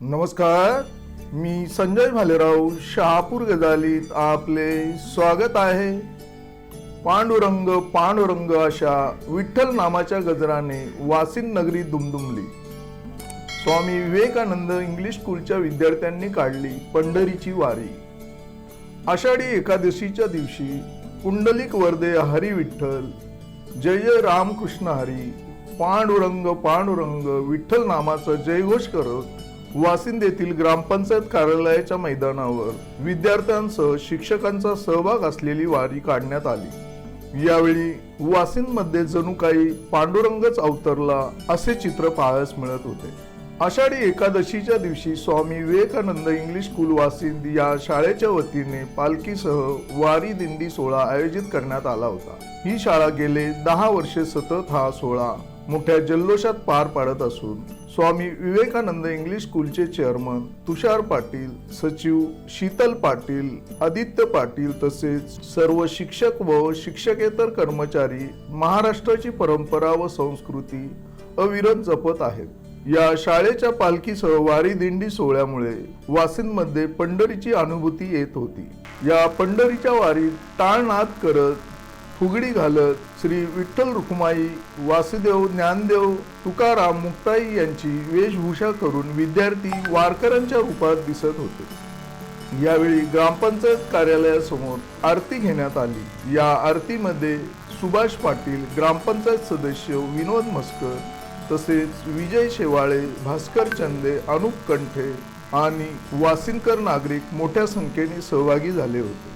नमस्कार मी संजय भालेराव शहापूर गजालीत आपले स्वागत आहे. पांडुरंग पांडुरंग अशा विठ्ठल नामाच्या गजराने वासिन नगरी दुमदुमली. स्वामी विवेकानंद इंग्लिश स्कूलच्या विद्यार्थ्यांनी काढली पंढरीची वारी. आषाढी एकादशीच्या दिवशी पुंडलिक वर्दे हरी विठ्ठल जय जय रामकृष्ण हरी पांडुरंग पांडुरंग विठ्ठल नामाचा जयघोष करत वासिंद येथील ग्रामपंचायत कार्यालयाच्या मैदानावर विद्यार्थ्यांसह शिक्षकांचा सहभाग असलेली वारी काढण्यात आली. यावेळी वासिंदमध्ये जणू काही पांडुरंगच अवतरला असे चित्र पाहायस मिळत होते. आषाढी एकादशीच्या दिवशी स्वामी विवेकानंद इंग्लिश स्कूल वासिंद या शाळेच्या वतीने पालखीसह वारी दिंडी सोहळा आयोजित करण्यात आला होता. ही शाळा गेले दहा वर्षे सतत हा सोहळा मोठ्या जल्लोषात पार पाडत असून स्वामी विवेकानंद इंग्लिश स्कूलचे चेअरमन तुषार पाटील सचिव शीतल पाटील आदित्य पाटील तसेच सर्व शिक्षक व शिक्षकेतर कर्मचारी महाराष्ट्राची परंपरा व संस्कृती अविरत जपत आहेत. या शाळेच्या पालखीसह वारी दिंडी सोहळ्यामुळे वासिंदमध्ये पंढरीची अनुभूती येत होती. या पंढरीच्या वारीत टाळनाद करत फुगडी घालत श्री विठ्ठल रुक्माई वासुदेव ज्ञानदेव तुकाराम मुक्ताई यांची वेशभूषा करून विद्यार्थी वारकऱ्यांच्या रूपात दिसत होते. यावेळी ग्रामपंचायत कार्यालयासमोर आरती घेण्यात आली. या आरतीमध्ये सुभाष पाटील ग्रामपंचायत सदस्य विनोद मस्कर तसेच विजय शेवाळे भास्कर चंदे अनुप कंठे आणि वासिनकर नागरिक मोठ्या संख्येने सहभागी झाले होते.